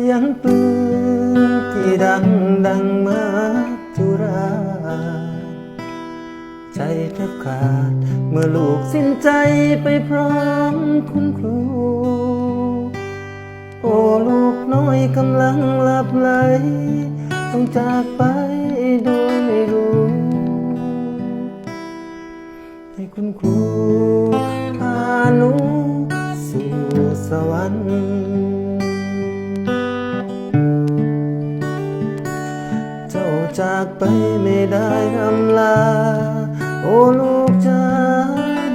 สียงปืนที่ดังดังมาจุราใจแทบขาด เมื่อลูกสิ้นใจไปพร้อมคุณครู โอ้ลูกน้อยกำลังหลับไหล ต้องจากไปโดยไม่รู้ ให้คุณครูพาหนูสู่สวรรค์ จากไปไม่ได้อำลา โอ้ลูกจ้า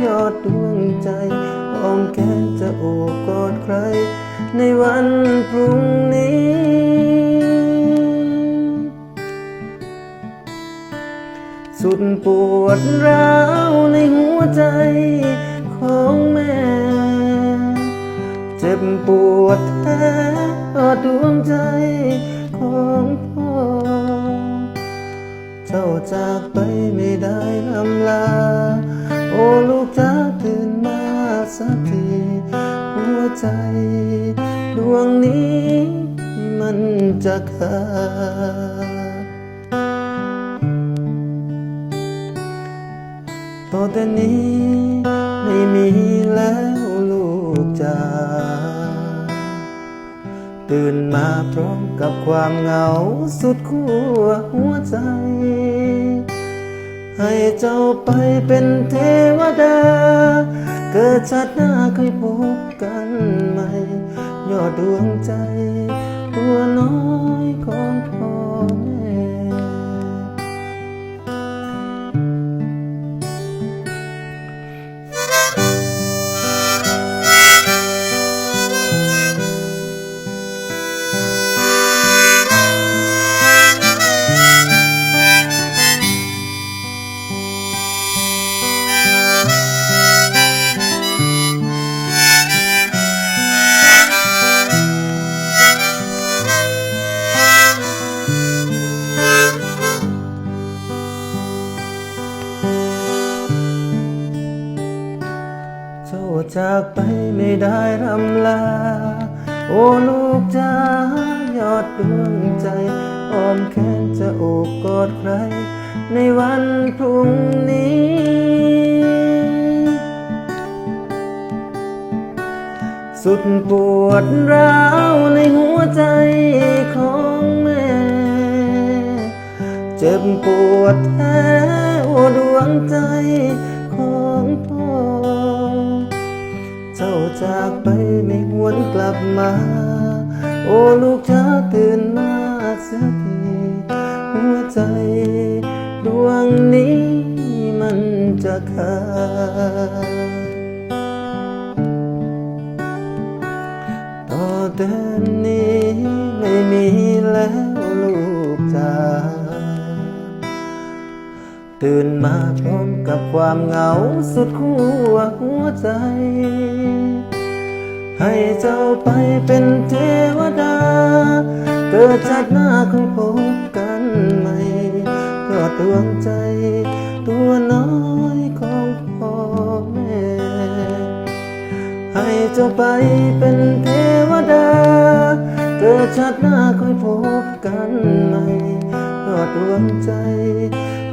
ยอดดวงใจอ้อมแขนจะโอบกอดใคร ในวันพรุ่งนี้ สุดปวดร้าวในหัวใจของแม่ เจ็บปวดแท้ดวงใจของพ เจ้าจากไปไม่ได้อำลา โอ้ลูกจ้าตื่นมาสักที หัวใจ ดวงนี้มันจะขาดต่อแต่นี้ไม่มีแล้วลูกจ๋าตื่นมาพร้อมกับความเหงาสุดขั้วหัวใจ ให้เจ้าไปเป็นเทวดา เกิดชาติหน้าค่อยพบกันใหม่ ยอดดวงใจ ตัวน้อยของ จ้าจากไปไม่ได้รำลา โอ้ลูกจ้ายอดดวงใจอ้อมแขนจะโอบกอดใคร ในวันพรุ่งนี้ สุดปวดร้าว เจ็บปวดแท้โอ้ดวงใจของพ่อ เจ้าจากไปไม่หวนกลับมา โอ้ลูกจ้าตื่นมาเสียทีหัวใจดวงนี้มันจะขาดต่อแต่นี้ไม่มีแล้วลูกจ๋า ตื่นมาพร้อมกับความเหงาสุดขั้วหัวใจ ให้เจ้าไปเป็นเทวดา เกิดชาติหน้าคงพบกันใหม่ยอดดวงใจ ตัวน้อยของพ่อแม่ ให้เจ้าไปเป็นเทวดา เกิดชาติหน้าค่อยพบกันใหม่ยอดดวงใจ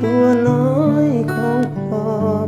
ตัวน้อยของพ่อแม่